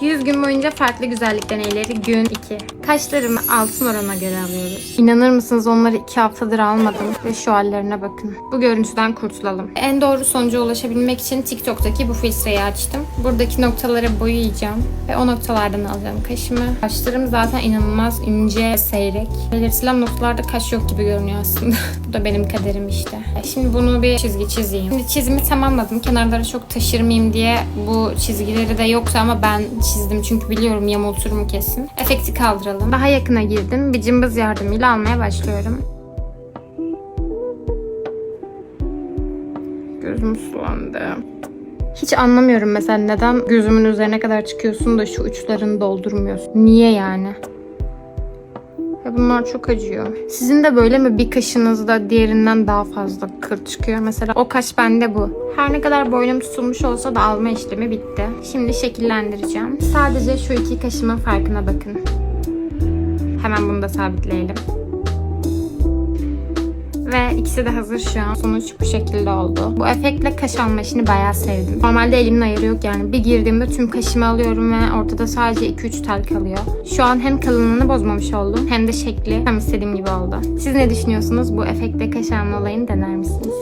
100 gün boyunca farklı güzellik deneyleri gün 2. Kaşlarımı altın orana göre alıyoruz. İnanır mısınız onları 2 haftadır almadım ve şu hallerine bakın. Bu görüntüden kurtulalım. En doğru sonuca ulaşabilmek için TikTok'taki bu filtreyi açtım. Buradaki noktalara boyayacağım ve o noktalardan alacağım kaşımı. Kaşlarım zaten inanılmaz ince, seyrek. Belirtilen noktalarda kaş yok gibi görünüyor aslında. bu da benim kaderim işte. Şimdi bunu bir çizgi çizeyim. Şimdi çizimi tamamladım. Kenarları çok taşırmayayım diye bu çizgileri de yoktu ama ben çizdim çünkü biliyorum mu kesin. Efekti kaldıralım. Daha yakına girdim. Bir cımbız yardımıyla almaya başlıyorum. Gözüm sulandı. Hiç anlamıyorum mesela neden gözümün üzerine kadar çıkıyorsun da şu uçlarını doldurmuyorsun. Niye yani? Ve bunlar çok acıyor. Sizin de böyle mi bir kaşınızda diğerinden daha fazla kır çıkıyor? Mesela o kaş bende bu. Her ne kadar boynum tutulmuş olsa da alma işlemi bitti. Şimdi şekillendireceğim. Sadece şu iki kaşımın farkına bakın. Hemen bunu da sabitleyelim. İkisi de hazır şu an. Sonuç bu şekilde oldu. Bu efektle kaş alma işini bayağı sevdim. Normalde elimin ayarı yok yani. Bir girdiğimde tüm kaşımı alıyorum ve ortada sadece 2-3 tel kalıyor. Şu an hem kalınlığını bozmamış oldum hem de şekli tam istediğim gibi oldu. Siz ne düşünüyorsunuz? Bu efektle kaş alma olayını dener misiniz?